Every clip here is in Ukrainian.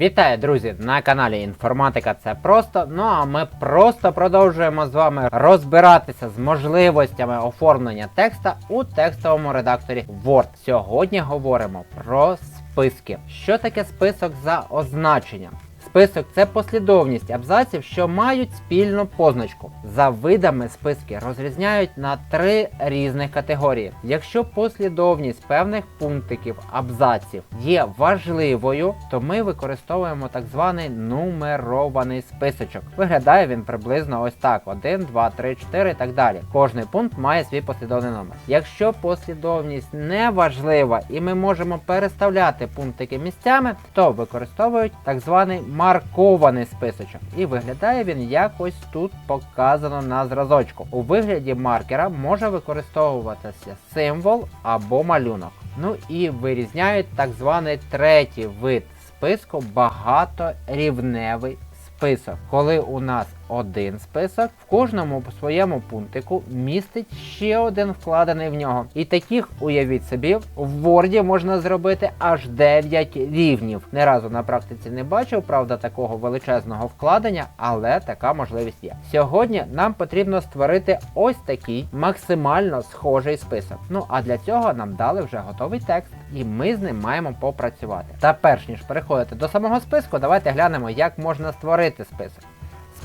Вітаю, друзі! На каналі Інформатика це просто. Ну а ми просто продовжуємо з вами розбиратися з можливостями оформлення текста у текстовому редакторі Word. Сьогодні говоримо про списки. Що таке список за означенням? Список це послідовність абзаців, що мають спільну позначку. За видами списки розрізняють на три різних категорії. Якщо послідовність певних пунктиків абзаців є важливою, то ми використовуємо так званий нумерований списочок. Виглядає він приблизно ось так: 1, 2, 3, 4 і так далі. Кожний пункт має свій послідовний номер. Якщо послідовність не важлива і ми можемо переставляти пунктики місцями, то використовують так званий маркований списочок. І виглядає він якось тут показано на зразочку. У вигляді маркера може використовуватися символ або малюнок. Ну і вирізняють так званий третій вид списку багаторівневий список. Коли у нас один список, в кожному своєму пунктику містить ще один вкладений в нього. І таких, уявіть собі, в Word можна зробити аж 9 рівнів. Не разу на практиці не бачив, правда, такого величезного вкладення, але така можливість є. Сьогодні нам потрібно створити ось такий максимально схожий список. Ну а для цього нам дали вже готовий текст, і ми з ним маємо попрацювати. Та перш ніж переходити до самого списку, давайте глянемо, як можна створити список.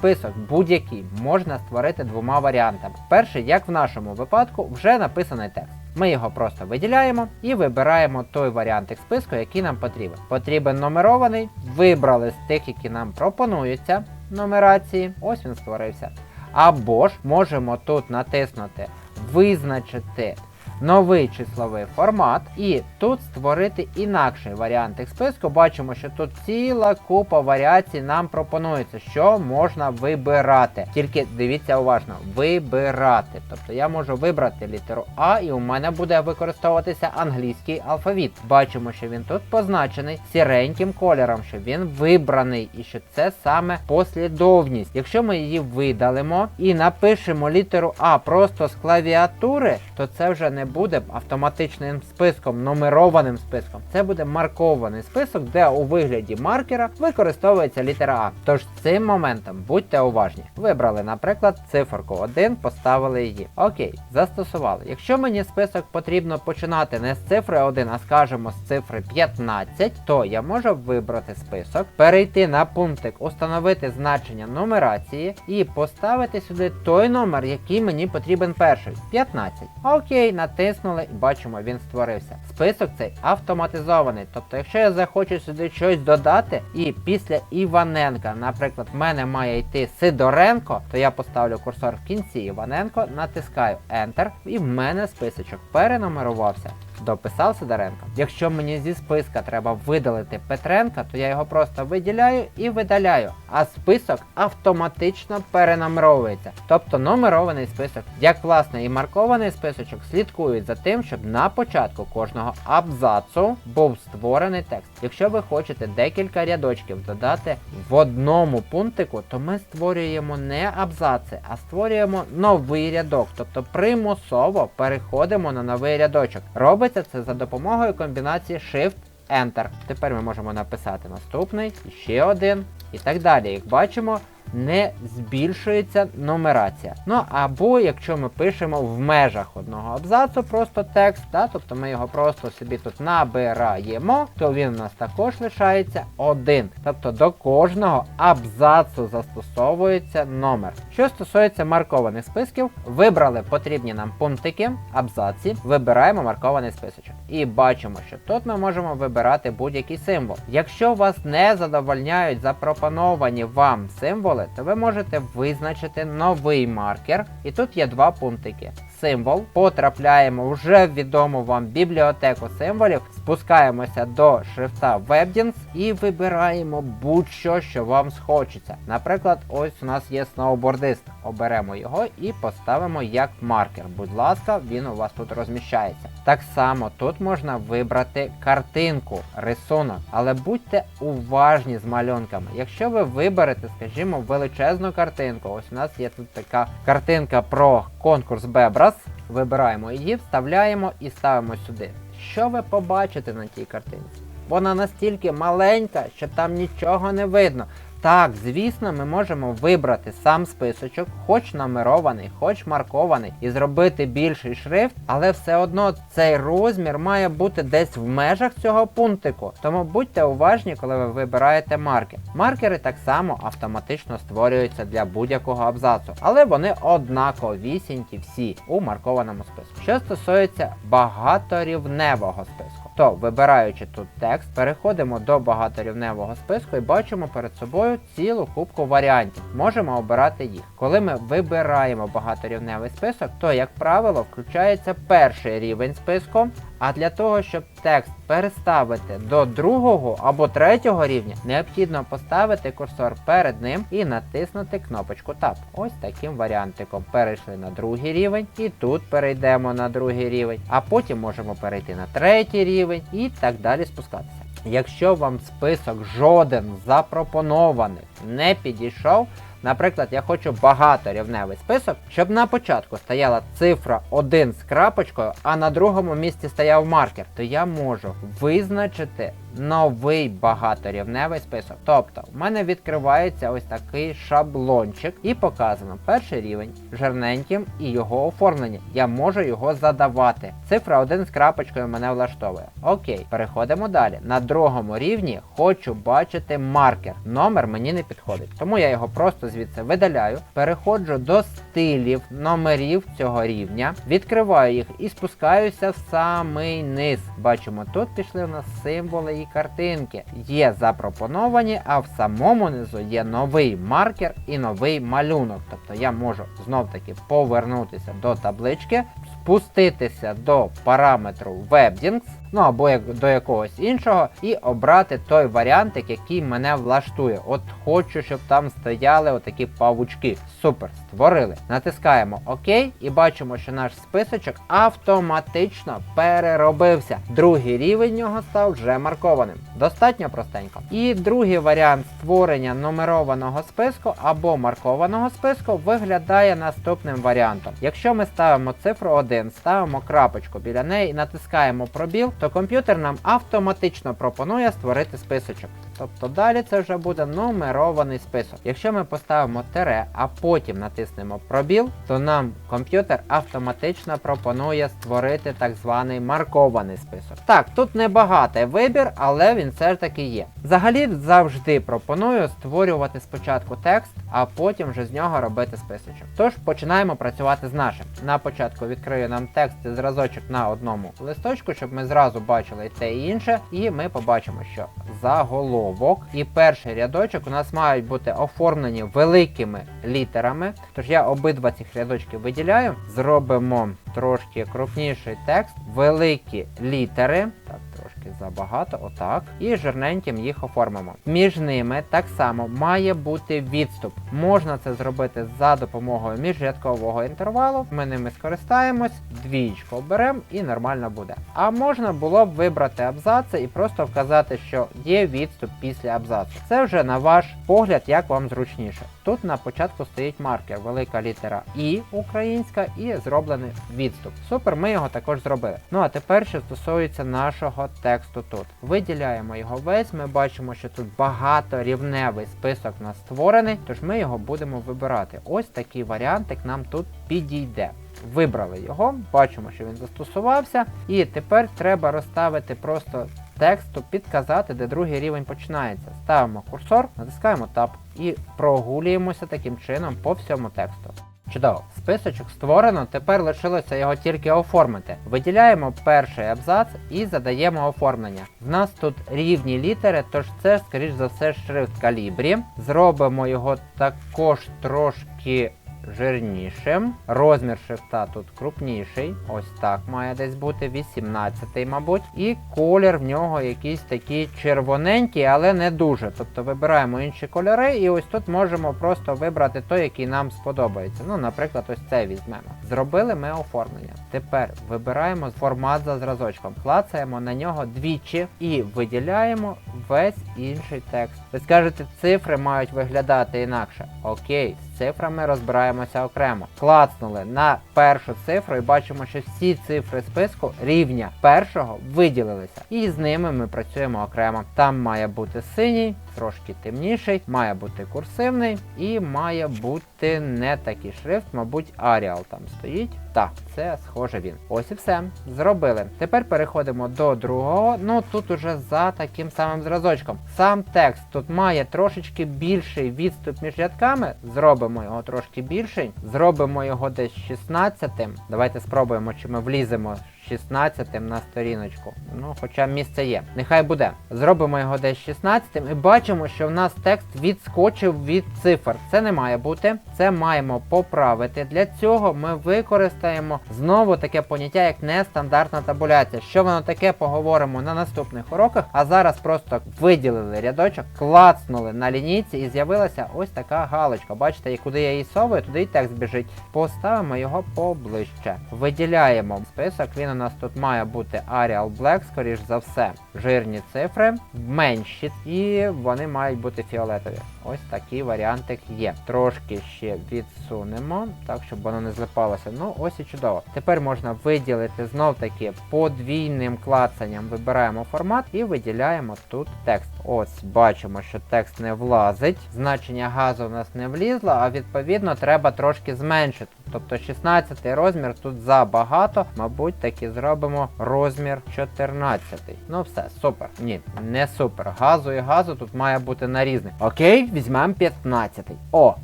Список будь-який можна створити двома варіантами. Перший, як в нашому випадку, вже написаний текст. Ми його просто виділяємо і вибираємо той варіантик списку, який нам потрібен. Потрібен нумерований, вибрали з тих, які нам пропонуються нумерації. Ось він створився. Або ж можемо тут натиснути Визначити новий числовий формат і тут створити інакший варіантик списку. Бачимо, що тут ціла купа варіацій нам пропонується, що можна вибирати. Тільки дивіться уважно, вибирати. Тобто я можу вибрати літеру А, і у мене буде використовуватися англійський алфавіт. Бачимо, що він тут позначений сіреньким кольором, що він вибраний, і що це саме послідовність. Якщо ми її видалимо і напишемо літеру А просто з клавіатури, то це вже не буде автоматичним списком, нумерованим списком. Це буде маркований список, де у вигляді маркера використовується літера А. Тож цим моментом будьте уважні. Вибрали, наприклад, циферку 1, поставили її. Окей, застосували. Якщо мені список потрібно починати не з цифри 1, а скажімо з цифри 15, то я можу вибрати список, перейти на пунктик, установити значення нумерації і поставити сюди той номер, який мені потрібен перший 15. Окей, натиснули і бачимо, він створився. Список цей автоматизований. Тобто, якщо я захочу сюди щось додати, і після Іваненка, наприклад, в мене має йти Сидоренко, то я поставлю курсор в кінці Іваненко, натискаю Enter, і в мене списочок перенумерувався. Дописав Сидоренко. Якщо мені зі списка треба видалити Петренка, то я його просто виділяю і видаляю. А список автоматично перенумеровується. Тобто нумерований список, як власне і маркований списочок, слідкують за тим, щоб на початку кожного абзацу був створений текст. Якщо ви хочете декілька рядочків додати в одному пунктику, то ми створюємо не абзаци, а створюємо новий рядок. Тобто примусово переходимо на новий рядочок. Робиться це за допомогою комбінації Shift-Enter. Тепер ми можемо написати наступний, ще один і так далі. Як бачимо, не збільшується нумерація. Ну або якщо ми пишемо в межах одного абзацу просто текст, да, тобто ми його просто собі тут набираємо, то він у нас також лишається один. Тобто до кожного абзацу застосовується номер. Що стосується маркованих списків, вибрали потрібні нам пунктики, абзаці, вибираємо маркований списочок. І бачимо, що тут ми можемо вибирати будь-який символ. Якщо вас не задовольняють запропоновані вам символи, то ви можете визначити новий маркер. І тут є два пунктики. Символ, потрапляємо вже в відому вам бібліотеку символів, спускаємося до шрифта Webdings і вибираємо будь-що, що вам схочеться. Наприклад, ось у нас є сноубордист. Оберемо його і поставимо як маркер. Будь ласка, він у вас тут розміщається. Так само тут можна вибрати картинку, рисунок, але будьте уважні з малюнками. Якщо ви виберете, скажімо, величезну картинку, ось у нас є тут така картинка про конкурс Бебрас. Вибираємо її, вставляємо і ставимо сюди. Що ви побачите на тій картинці? вона настільки маленька, що там нічого не видно. Так, звісно, ми можемо вибрати сам списочок, хоч номерований, хоч маркований, і зробити більший шрифт, але все одно цей розмір має бути десь в межах цього пунктику. Тому будьте уважні, коли ви вибираєте маркер. Маркери так само автоматично створюються для будь-якого абзацу, але вони однаковісінькі всі у маркованому списку. Що стосується багаторівневого списку, то вибираючи тут текст, переходимо до багаторівневого списку і бачимо перед собою цілу кубку варіантів. Можемо обирати їх. Коли ми вибираємо багаторівневий список, то, як правило, включається перший рівень списку. А для того, щоб текст переставити до другого або третього рівня, необхідно поставити курсор перед ним і натиснути кнопочку Tab. Ось таким варіантиком. Перейшли на другий рівень, і тут перейдемо на другий рівень, а потім можемо перейти на третій рівень і так далі спускатися. Якщо вам список жоден запропонованих не підійшов, наприклад, я хочу багаторівневий список, щоб на початку стояла цифра 1 з крапочкою, а на другому місці стояв маркер, то я можу визначити новий багаторівневий список. Тобто, в мене відкривається ось такий шаблончик і показано перший рівень жирненьким і його оформлення. Я можу його задавати. Цифра 1 з крапочкою мене влаштовує. Окей, переходимо далі. На другому рівні хочу бачити маркер. Номер мені не підходить. Тому я його просто звідси видаляю, переходжу до стилів номерів цього рівня, відкриваю їх і спускаюся в самий низ. Бачимо, тут пішли в нас символи картинки. Є запропоновані, а в самому низу є новий маркер і новий малюнок. Тобто я можу знов таки повернутися до таблички, спуститися до параметру WebDings, ну або як до якогось іншого, і обрати той варіантик, який мене влаштує. От хочу, щоб там стояли отакі павучки. Супер, створили. Натискаємо ОК і бачимо, що наш списочок автоматично переробився. Другий рівень нього став вже маркованим. Достатньо простенько. І другий варіант створення нумерованого списку або маркованого списку виглядає наступним варіантом. Якщо ми ставимо цифру 1, ставимо крапочку біля неї і натискаємо пробіл, то комп'ютер нам автоматично пропонує створити списочок. Тобто далі це вже буде нумерований список. Якщо ми поставимо тире, а потім натиснемо пробіл, то нам комп'ютер автоматично пропонує створити так званий маркований список. Так, тут небагатий вибір, але він все ж таки є. Взагалі завжди пропоную створювати спочатку текст, а потім вже з нього робити списочок. Тож починаємо працювати з нашим. На початку відкрию нам текст і зразочок на одному листочку, щоб ми зразу бачили і те і інше, і ми побачимо, що заголовок і перший рядочок у нас мають бути оформлені великими літерами. Тож я обидва цих рядочки виділяю, зробимо трошки крупніший текст, великі літери. Так, трошки забагато, отак. І жирненьким їх оформимо. Між ними так само має бути відступ. Можна це зробити за допомогою міжрядкового інтервалу. Ми ними скористаємось, двічку оберемо і нормально буде. А можна було б вибрати абзаци і просто вказати, що є відступ після абзацу. Це вже на ваш погляд, як вам зручніше. Тут на початку стоїть маркер, велика літера І українська і зроблений відступ. Супер, ми його також зробили. Ну а тепер, що стосується нашого тексту тут. Виділяємо його весь, ми бачимо, що тут багаторівневий список нас створений, тож ми його будемо вибирати. Ось такий варіантик нам тут підійде. Вибрали його, бачимо, що він застосувався, і тепер треба розставити просто тексту, підказати, де другий рівень починається. Ставимо курсор, натискаємо Tab і прогулюємося таким чином по всьому тексту. Чудово, списочок створено, тепер лишилося його тільки оформити. Виділяємо перший абзац і задаємо оформлення. В нас тут рівні літери, тож це, скоріш за все, шрифт калібрі. Зробимо його також трошки жирнішим. Розмір шрифта тут крупніший. Ось так має десь бути 18, мабуть. І колір в нього якийсь такий червоненький, але не дуже. Тобто вибираємо інші кольори, і ось тут можемо просто вибрати той, який нам сподобається. Ну, наприклад, ось цей візьмемо. Зробили ми оформлення. Тепер вибираємо формат за зразочком, клацаємо на нього двічі і виділяємо весь інший текст. Ви скажете, цифри мають виглядати інакше. Окей, цифрами розбираємося окремо. Клацнули на першу цифру і бачимо, що всі цифри списку рівня першого виділилися. І з ними ми працюємо окремо. Там має бути синій, трошки темніший, має бути курсивний і має бути не такий шрифт, мабуть, Arial там стоїть. Так, це схоже він. Ось і все. Зробили. Тепер переходимо до другого. Ну тут уже за таким самим зразочком. Сам текст тут має трошечки більший відступ між рядками. Зробимо його трошки більший. Зробимо його десь 16. Давайте спробуємо, чи ми вліземо 16 на сторіночку. Ну, хоча місце є. Нехай буде. Зробимо його десь 16 і бачимо, що в нас текст відскочив від цифр. Це не має бути. Це маємо поправити. Для цього ми використаємо знову таке поняття, як нестандартна табуляція. Що воно таке, поговоримо на наступних уроках. А зараз просто виділили рядочок, клацнули на лінійці і з'явилася ось така галочка. Бачите, і куди я її совую, туди і текст біжить. Поставимо його поближче. Виділяємо список. Він у нас тут має бути Arial Black, скоріш за все. Жирні цифри, менші, і вони мають бути фіолетові. Ось такий варіантик є. Трошки ще відсунемо, так щоб воно не злипалося. Ну, ось і чудово. Тепер можна виділити знов таки подвійним клацанням. Вибираємо формат і виділяємо тут текст. Ось бачимо, що текст не влазить. Значення газу в нас не влізло, а відповідно треба трошки зменшити. Тобто 16 розмір тут забагато. Мабуть, таки зробимо розмір 14. Ну все, супер. Ні, не супер. Газу і газу тут має бути на різних. Окей, візьмемо 15. О!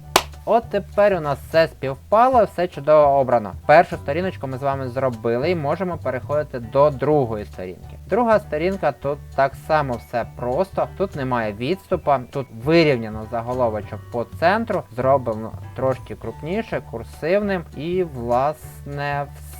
От тепер у нас все співпало, все чудово обрано. Першу сторіночку ми з вами зробили і можемо переходити до другої сторінки. Друга сторінка тут так само все просто. Тут немає відступа, тут вирівняно заголовочок по центру, зроблено трошки крупніше, курсивним і, власне, все.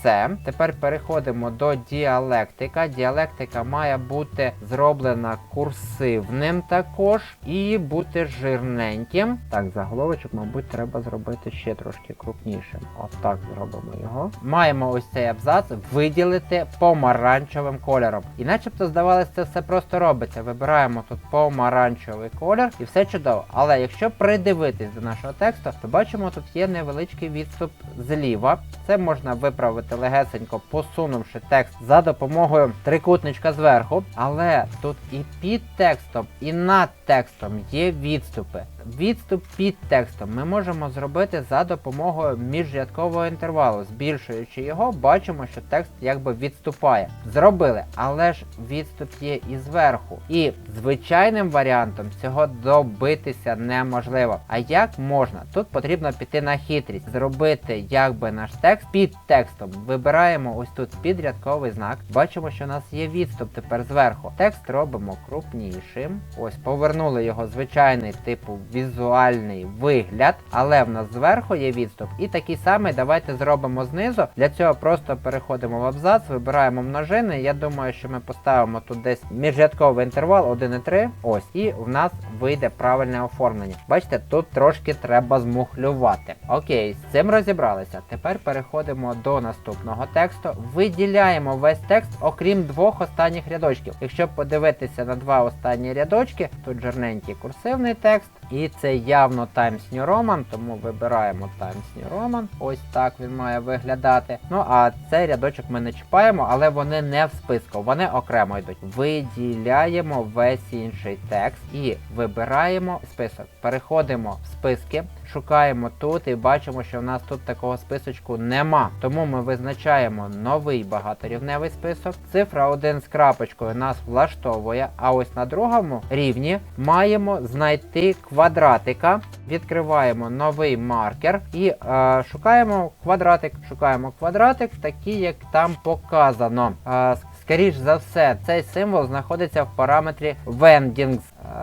Тепер переходимо до діалектика. Діалектика має бути зроблена курсивним також і бути жирненьким. Так, заголовочок, мабуть, треба зробити ще трошки крупнішим. Отак зробимо його. Маємо ось цей абзац виділити помаранчевим кольором. І начебто здавалося, це все просто робиться. Вибираємо тут помаранчевий колір і все чудово. Але якщо придивитись до нашого тексту, то бачимо, тут є невеличкий відступ зліва. Це можна виправити легесенько, посунувши текст за допомогою трикутничка зверху. Але тут і під текстом, і над текстом є відступи. Відступ під текстом ми можемо зробити за допомогою міжрядкового інтервалу. Збільшуючи його, бачимо, що текст якби відступає. Зробили, але ж відступ є і зверху. І звичайним варіантом цього добитися неможливо. А як можна? Тут потрібно піти на хитрість, зробити якби наш текст під текстом. Вибираємо ось тут підрядковий знак. Бачимо, що у нас є відступ тепер зверху. Текст робимо крупнішим. Ось повернули його звичайний типу візуальний вигляд, але в нас зверху є відступ. І такий самий давайте зробимо знизу. Для цього просто переходимо в абзац, вибираємо множини. Я думаю, що ми поставимо тут десь міжрядковий інтервал 1,3. Ось, і в нас вийде правильне оформлення. Бачите, тут трошки треба змухлювати. Окей, з цим розібралися. Тепер переходимо до наступного тексту. Виділяємо весь текст, окрім двох останніх рядочків. Якщо подивитися на два останні рядочки, тут жирненький курсивний текст. І це явно Times New Roman, тому вибираємо Times New Roman. Ось так він має виглядати. Ну а цей рядочок ми не чіпаємо, але вони не в списку, вони окремо йдуть. Виділяємо весь інший текст і вибираємо список. Переходимо в списки. Шукаємо тут і бачимо, що в нас тут такого списочку нема. Тому ми визначаємо новий багаторівневий список. Цифра 1 з крапочкою нас влаштовує. А ось на другому рівні маємо знайти квадратика. Відкриваємо новий маркер і е, шукаємо квадратик. Шукаємо квадратик, такий, як там показано. Е, Скоріш за все, цей символ знаходиться в параметрі Wendings. Е,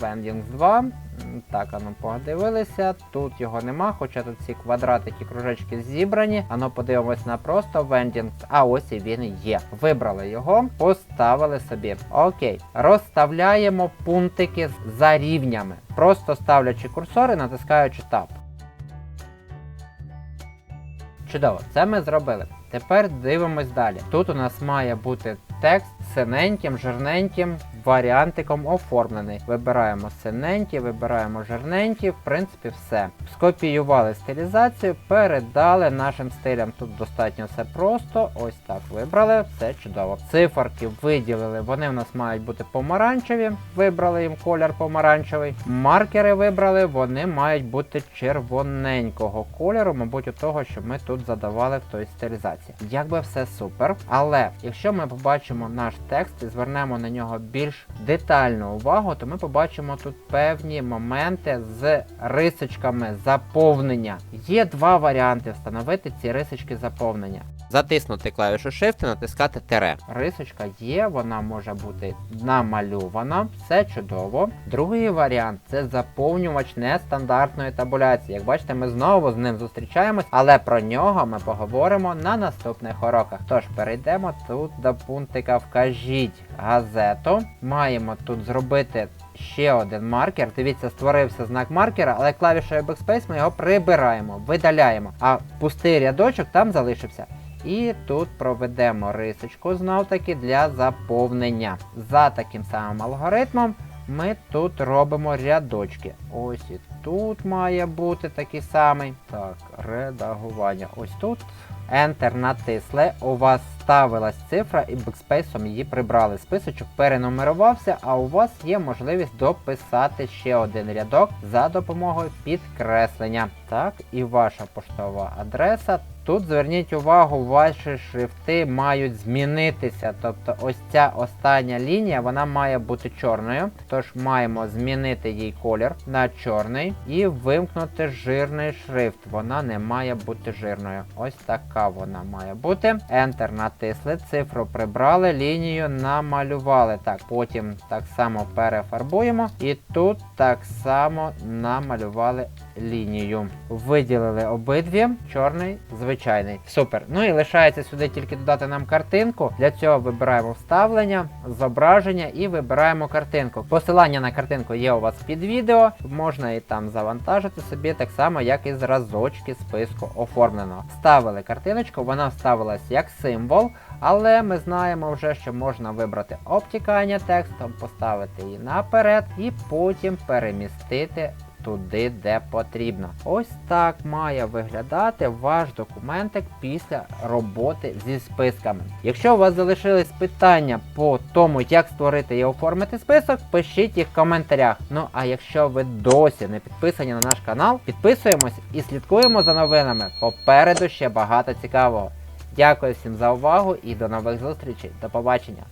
Wendings 2. Так, ану подивилися. Тут його нема, хоча тут ці квадратики, кружечки зібрані. Ану подивимось на просто Wendings. А ось і він є. Вибрали його, поставили собі. Окей. Розставляємо пунктики за рівнями. Просто ставлячи курсори, натискаючи Tab. Чудово, це ми зробили. Тепер дивимось далі. Тут у нас має бути текст синеньким, жирненьким, варіантиком оформлений. Вибираємо синенькі, вибираємо жирненькі, в принципі, все. Скопіювали стилізацію, передали нашим стилям. Тут достатньо все просто. Ось так вибрали, все чудово. Циферки виділили, вони в нас мають бути помаранчеві. Вибрали їм колір помаранчевий. Маркери вибрали, вони мають бути червоненького кольору, мабуть, у того, що ми тут задавали в той стилізації. Якби все супер. Але якщо ми побачимо наш текст і звернемо на нього більш детальну увагу, то ми побачимо тут певні моменти з рисочками заповнення. Є два варіанти встановити ці рисочки заповнення. Затиснути клавішу Shift і натискати тире. Рисочка є, вона може бути намальована, все чудово. Другий варіант це заповнювач нестандартної табуляції. Як бачите, ми знову з ним зустрічаємось, але про нього ми поговоримо на наступних уроках. Тож перейдемо тут до пунктика Вкажіть газету. Маємо тут зробити ще один маркер. Дивіться, створився знак маркера, але клавішою Backspace ми його прибираємо, видаляємо. А пустий рядочок там залишився. І тут проведемо рисочку знов таки для заповнення. За таким самим алгоритмом ми тут робимо рядочки. Ось і тут має бути такий самий. Так, редагування. Ось тут. Enter натисли, у вас ставилась цифра і бекспейсом її прибрали. Списочок перенумерувався, а у вас є можливість дописати ще один рядок за допомогою підкреслення. Так, і ваша поштова адреса. Тут зверніть увагу, ваші шрифти мають змінитися. Тобто ось ця остання лінія вона має бути чорною. Тож маємо змінити їй колір на чорний і вимкнути жирний шрифт. Вона не має бути жирною. Ось така вона має бути. Enter натисли, цифру прибрали, лінію намалювали. Так, потім так само перефарбуємо. І тут так само намалювали лінію. Виділили обидві, чорний, звичайний. Супер. Ну і лишається сюди тільки додати нам картинку. Для цього вибираємо вставлення, зображення і вибираємо картинку. Посилання на картинку є у вас під відео. Можна і там завантажити собі, так само, як і зразочки списку оформлено. Вставили картиночку, вона вставилась як символ. Але ми знаємо вже, що можна вибрати обтікання текстом, поставити її наперед і потім перемістити туди, де потрібно. Ось так має виглядати ваш документик після роботи зі списками. Якщо у вас залишились питання по тому, як створити і оформити список, пишіть їх в коментарях. Ну а якщо ви досі не підписані на наш канал, підписуємось і слідкуємо за новинами. Попереду ще багато цікавого. Дякую всім за увагу і до нових зустрічей. До побачення!